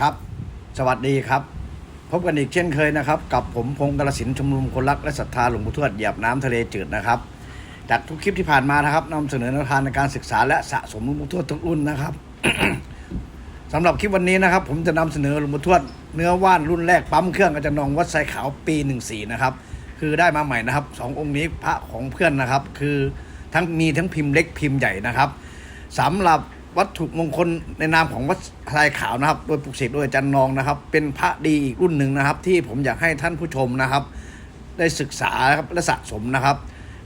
ครับ สวัสดีครับ พบกันอีกเช่นเคยนะครับ กับผมพงศ์กระสินชุมนุมคนรักและศรัทธาหลวงปู่ทวดเหยียบน้ำทะเลจืดนะครับ จากทุกคลิปที่ผ่านมานะครับนำเสนอแนวทางในการศึกษาและสะสมหลวงปู่ทวดทุกรุ่นนะครับสำหรับคลิปวันนี้นะครับ ผมจะนำเสนอหลวงปู่ทวดเนื้อว่านรุ่นแรกปั๊มเครื่องอาจารย์นองวัดไซขาวปี14นะครับคือได้มาใหม่นะครับสององค์นี้พระของเพื่อนนะครับ คือทั้งมีทั้งพิมพ์เล็กพิมพ์ใหญ่นะครับสำหรับ วัตถุมงคลในนามของวัดไซขาวนะครับ โดยปลุกเสกโดยอาจารย์นองนะครับ เป็นพระดีอีกรุ่นหนึ่งนะครับ ที่ผมอยากให้ท่านผู้ชมนะครับ ได้ศึกษาครับและสะสมนะครับ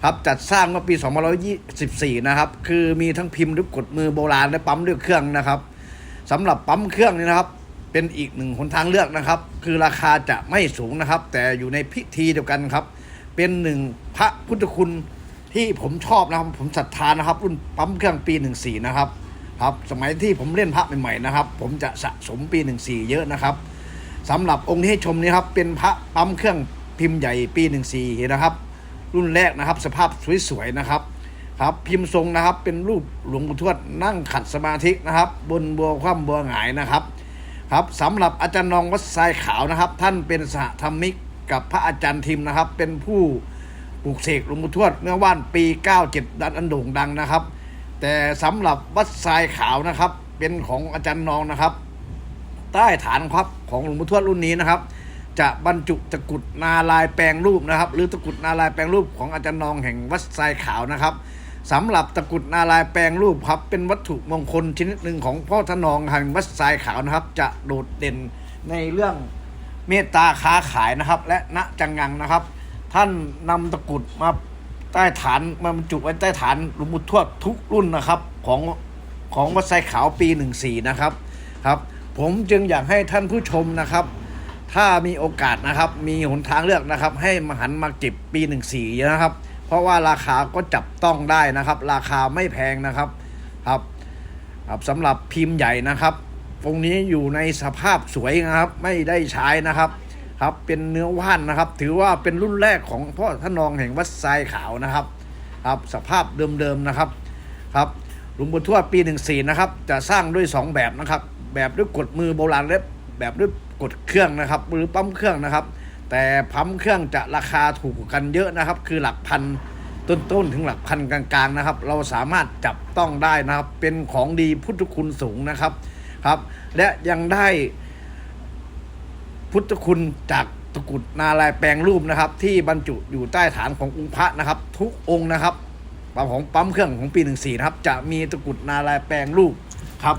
ครับจัดสร้างเมื่อปี 2524 นะครับ คือมีทั้งพิมพ์ด้วยกดมือโบราณและปั๊มด้วยเครื่องนะครับสำหรับปั๊มเครื่องนี่นะครับ เป็นอีกหนึ่งหนทางเลือกนะครับ คือราคาจะไม่สูงนะครับ แต่อยู่ในพิธีเดียวกันครับ เป็นหนึ่งพระพุทธคุณที่ผมชอบนะครับ ผมศรัทธานะครับ รุ่นปั๊มเครื่องปี 14 นะครับ ครับสมัยที่ผมเล่นพระใหม่ๆนะครับ ผมจะสะสมปี 14 เยอะนะครับสำหรับองค์ที่ให้ชมนี้ครับเป็นพระปั๊มเครื่องพิมพ์ใหญ่ปี 14 นะครับ รุ่นแรกนะครับ สภาพสวยๆนะครับครับพิมพ์ทรงนะครับเป็นรูปหลวงปู่ทวดนั่งขัดสมาธินะครับ บนบัวคว่ำบัวหงายนะครับครับสำหรับอาจารย์นองวัดทรายขาวนะครับ ท่านเป็นสหธรรมิกกับพระอาจารย์ทิมนะครับ เป็นผู้ปลูกเสกหลวงปู่ทวดเมื่อว่านปี 97 ดันอันโด่งดังนะครับ แต่สำหรับวัดทรายขาวนะครับ เป็นของอาจารย์นองนะครับ ใต้ฐานครับของหลวงปู่ทวดรุ่นนี้นะครับ จะบรรจุตะกุดนาลายแปลงรูปนะครับ หรือตะกุดนาลายแปลงรูปของอาจารย์นองแห่งวัดทรายขาวนะครับสำหรับตะกุดนาลายแปลงรูปครับ เป็นวัตถุมงคลชนิดหนึ่งของพ่อทนองแห่งวัดทรายขาวนะครับ จะโดดเด่นในเรื่องเมตตาค้าขายนะครับ และณจังงังนะครับ ท่านนำตะกุดมา ใต้ฐานมาบรรจุไว้ใต้ฐานหลวงปู่ทวดทุกรุ่นนะครับ ของของวัดไซขาวปี 14 นะครับครับ ผมจึงอยากให้ท่านผู้ชมนะครับ ถ้ามีโอกาสนะครับ มีหนทางเลือกนะครับ ให้มาหันมาเก็บปี 14 นะครับ เพราะว่าราคาก็จับต้องได้นะครับ ราคาไม่แพงนะครับครับครับสำหรับพิมพ์ใหญ่นะครับ ตรงนี้อยู่ในสภาพสวยนะครับ ไม่ได้ใช้นะครับ ครับเป็นเนื้อว่านนะครับ ถือว่าเป็นรุ่นแรกของพ่อท่านนองแห่งวัดทรายขาวนะครับครับสภาพเดิมๆนะครับครับหลวงปู่ทวดปี 14 นะครับ จะสร้างด้วย 2 แบบนะครับ แบบด้วยกดมือโบราณและแบบด้วยกดเครื่องนะครับ หรือปั๊มเครื่องนะครับ แต่ปั๊มเครื่องจะราคาถูกกันเยอะนะครับ คือหลักพันต้นๆถึงหลักพันกลางๆนะครับ เราสามารถจับต้องได้นะครับ เป็นของดีพุทธคุณสูงนะครับครับ และยังได้ พุทธคุณจากตะกุดนาลายแปลงรูปนะครับ ที่บรรจุอยู่ใต้ฐานขององค์พระนะครับ ทุกองค์นะครับปั๊มของปั๊มเครื่องของปี14นะครับ จะมีตะกุดนาลายแปลงรูปครับ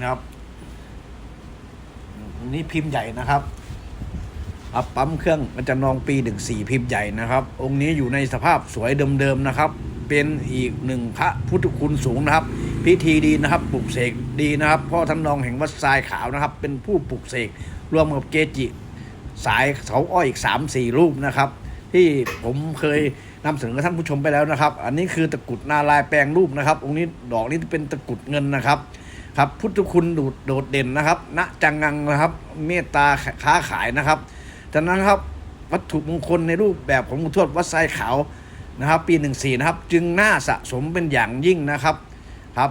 นะครับนี่พิมพ์ใหญ่นะครับครับปั๊มเครื่องมันจะนองปี14พิมพ์ใหญ่นะครับ องค์นี้อยู่ในสภาพสวยเดิมๆนะครับ เป็นอีกหนึ่งพระพุทธคุณสูงนะครับ พิธีดีนะครับปลุกเสกดีนะครับพ่อท่านนองแห่งวัดทรายขาวนะครับ เป็นผู้ปลุกเสกรวมกับเกจิสายเสาอ้อยอีกสามสี่รูปนะครับ ที่ผมเคยนำเสนอท่านผู้ชมไปแล้วนะครับ อันนี้คือตะกุดนาลายแปลงรูปนะครับ องค์นี้ดอกนี้เป็นตะกุดเงินนะครับครับพุทธคุณโดดโดดเด่นนะครับณจังงังนะครับ เมตตาค้าขายนะครับจากนั้นครับวัตถุมงคลในรูปแบบของหลวงทวดวัดไซขาวนะครับ ปี 14 นะครับ จึงน่าสะสมเป็นอย่างยิ่งนะครับ ครับ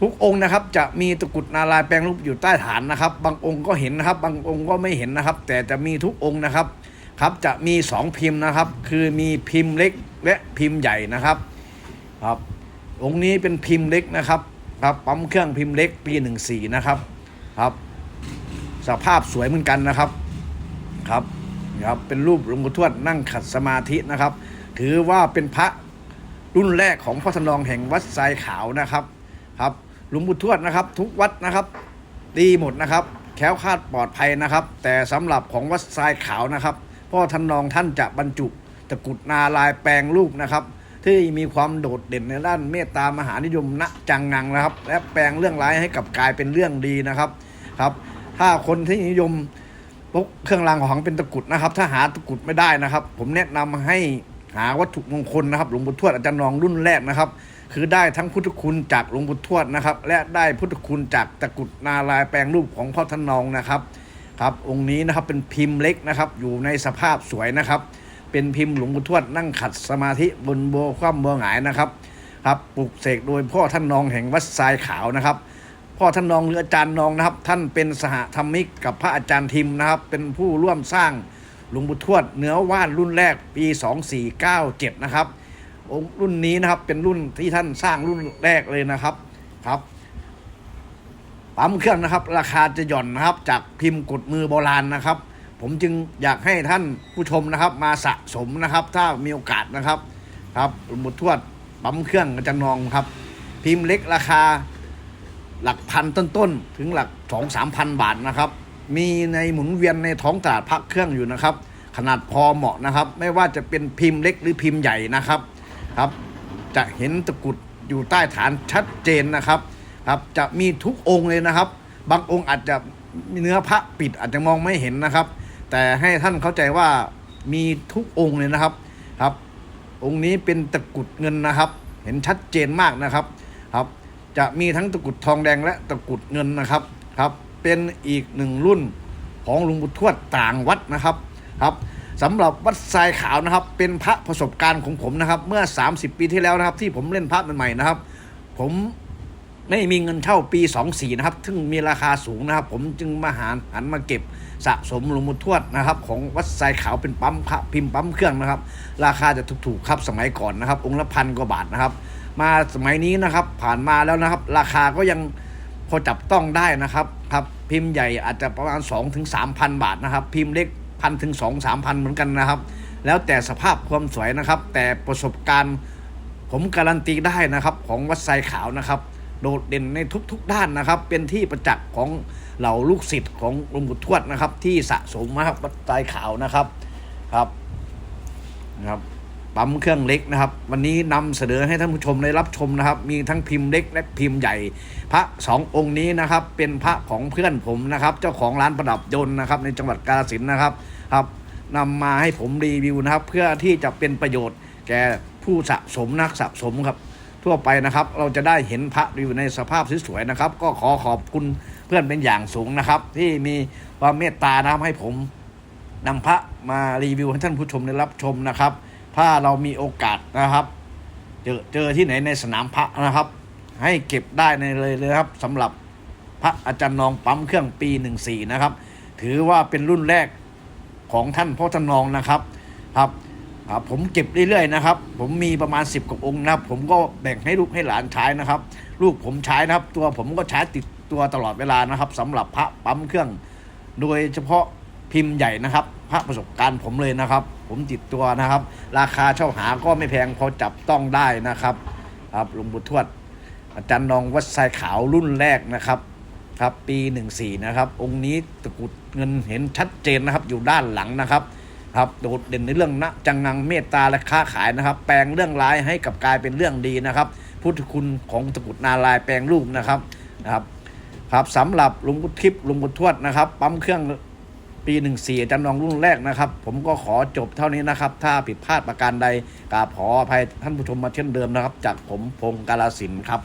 ทุกองค์นะครับจะมีตะกุดนาลายแปลงรูปอยู่ใต้ฐานนะครับ บางองค์ก็เห็นนะครับ บางองค์ก็ไม่เห็นนะครับ แต่จะมีทุกองค์นะครับครับจะมีสองพิมพ์นะครับ คือมีพิมพ์เล็กและพิมพ์ใหญ่นะครับครับองค์นี้เป็นพิมพ์เล็กนะครับครับปั๊มเครื่องพิมพ์เล็กปีหนึ่งสี่นะครับครับสภาพสวยเหมือนกันนะครับครับครับเป็นรูปหลวงปู่ทวดนั่งขัดสมาธินะครับ ถือว่าเป็นพระ รุ่นแรกของพ่อทนองแห่งวัดทรายขาวนะครับครับหลวงปู่ทวดนะครับ ทุกวัดนะครับ ดีหมดนะครับ แคล้วคลาดปลอดภัยนะครับ แต่สำหรับของวัดทรายขาวนะครับพ่อทนองท่านจะบรรจุตะกุดนาลายแปลงรูปนะครับที่มีความโดดเด่นในด้านเมตตามหานิยมณจังงังนะครับ และแปลงเรื่องร้ายให้กับกลายเป็นเรื่องดีนะครับครับ ถ้าคนที่นิยมพกเครื่องรางของขลังเป็นตะกุดนะครับ ถ้าหาตะกุดไม่ได้นะครับ ผมแนะนำให้ หาวัตถุมงคลนะครับหลวงปู่ทวดอาจารย์นองรุ่นแรกนะครับ คือได้ทั้งพุทธคุณจากหลวงปู่ทวดนะครับ และได้พุทธคุณจากตะกุดนาลายแปลงรูปของพ่อท่านนองนะครับครับองค์นี้นะครับเป็นพิมพ์เล็กนะครับ อยู่ในสภาพสวยนะครับ เป็นพิมพ์หลวงปู่ทวดนั่งขัดสมาธิบนบัวคว่ำบัวหงายนะครับครับปลุกเสกโดยพ่อท่านนองแห่งวัดทรายขาวนะครับพ่อท่านนองหรืออาจารย์นองนะครับ ท่านเป็นสหธรรมิกกับพระอาจารย์ทิมนะครับ เป็นผู้ร่วมสร้าง ลวงปู่ทวดเนื้อว่านรุ่นแรกปี 2497 นะครับองค์รุ่นนี้นะครับเป็นรุ่นที่ท่านสร้างรุ่นแรกเลยนะครับครับปั๊มเครื่องนะครับ ราคาจะหย่อนนะครับ จากพิมพ์กดมือโบราณนะครับ ผมจึงอยากให้ท่านผู้ชมนะครับ มาสะสมนะครับ ถ้ามีโอกาสนะครับ ครับหลวงปู่ทวดปั๊มเครื่องอาจารย์นองครับ พิมพ์เล็กราคาหลักพันต้นๆ ถึงหลักสองสามพันบาทนะครับ มีในหมุนเวียนในท้องตลาดพักเครื่องอยู่นะครับ ขนาดพอเหมาะนะครับ ไม่ว่าจะเป็นพิมพ์เล็กหรือพิมพ์ใหญ่นะครับครับ จะเห็นตะกุดอยู่ใต้ฐานชัดเจนนะครับครับ จะมีทุกองค์เลยนะครับ บางองค์อาจจะเนื้อพระปิดอาจจะมองไม่เห็นนะครับ แต่ให้ท่านเข้าใจว่ามีทุกองค์เลยนะครับครับ องค์นี้เป็นตะกุดเงินนะครับ เห็นชัดเจนมากนะครับครับ จะมีทั้งตะกุดทองแดงและตะกุดเงินนะครับครับ เป็นอีกหนึ่งรุ่นของหลวงปู่ทวดต่างวัดนะครับครับสำหรับวัดทรายขาวนะครับ เป็นพระประสบการณ์ของผมนะครับ เมื่อ 30 ปีที่แล้วนะครับ ที่ผมเล่นพระใหม่ๆนะครับ ผมไม่มีเงินเช่าปี 24 นะครับ ซึ่งมีราคาสูงนะครับ ผมจึงมาหาหันมาเก็บสะสมหลวงปู่ทวดนะครับ ของวัดทรายขาวเป็นปั๊มพระพิมพ์ปั๊มเครื่องนะครับ ราคาจะถูกๆครับสมัยก่อนนะครับ องค์ละพันกว่าบาทนะครับ มาสมัยนี้นะครับ ผ่านมาแล้วนะครับ ราคาก็ยัง อจับต้องได้นะครับครับพิมพ์ใหญ่อาจจะประมาณ2ถึง3,000บาทนะครับ พิมพ์เล็กพันถึง2 3พันเหมือนกันนะครับ แล้วแต่สภาพความสวยนะครับ แต่ประสบการณ์ผมการันตีได้นะครับ ของวัดไซขาวนะครับ โดดเด่นในทุกๆด้านนะครับ เป็นที่ประจักษ์ของเหล่าลูกศิษย์ของหลวงปู่ทวดนะครับ ที่สะสมมาครับวัดไซขาวนะครับครับนะครับ ปั๊มเครื่องเล็กนะครับ วันนี้นำเสนอให้ท่านผู้ชมได้รับชมนะครับ มีทั้งพิมพ์เล็กและพิมพ์ใหญ่ พระสององค์นี้นะครับ เป็นพระของเพื่อนผมนะครับ เจ้าของร้านประดับยนต์นะครับ ในจังหวัดกาฬสินธุ์นะครับครับนำมาให้ผมรีวิวนะครับ เพื่อที่จะเป็นประโยชน์แก่ผู้สะสมนักสะสมครับ ทั่วไปนะครับ เราจะได้เห็นพระอยู่ในสภาพสวยๆนะครับ ก็ขอขอบคุณเพื่อนเป็นอย่างสูงนะครับ ที่มีความเมตตานะให้ผมนำพระมารีวิวให้ท่านผู้ชมได้รับชมนะครับ ถ้าเรามีโอกาสนะครับ เจอเจอที่ไหนในสนามพระนะครับ ให้เก็บได้ในเลยเลยครับสำหรับพระอาจารย์นองปั๊มเครื่องปี 14 นะครับ ถือว่าเป็นรุ่นแรกของท่านพ่อท่านนองนะครับครับผมเก็บเรื่อยๆนะครับ ผมมีประมาณ 10กว่าองค์นะครับ ผมก็แบ่งให้ลูกให้หลานใช้นะครับ ลูกผมใช้นะครับ ตัวผมก็ใช้ติดตัวตลอดเวลานะครับสำหรับพระปั๊มเครื่อง โดยเฉพาะพิมพ์ใหญ่นะครับ พระประสบการณ์ผมเลยนะครับ ผมติดตัวนะครับ ราคาเช่าหาก็ไม่แพงพอจับต้องได้นะครับครับหลวงปู่ทวด อาจารย์นองวัดทรายขาวรุ่นแรกนะครับครับปี 14 นะครับ องค์นี้ตะกุดเงินเห็นชัดเจนนะครับ อยู่ด้านหลังนะครับครับโดดเด่นในเรื่องนะจังงังเมตตาและค้าขายนะครับ แปลงเรื่องร้ายให้กับกลายเป็นเรื่องดีนะครับ พุทธคุณของตะกุดนาลายแปลงรูปนะครับนะครับครับสำหรับหลุงพุทิพย์หลุงพุทวดนะครับ ปั๊มเครื่อง ปีหนึ่งสี่อาจารย์นองรุ่นแรกนะครับ ผมก็ขอจบเท่านี้นะครับ ถ้าผิดพลาดประการใดกราบขออภัยท่านผู้ชมมาเช่นเดิมนะครับ จากผมพงศ์กาลสินธุ์ครับ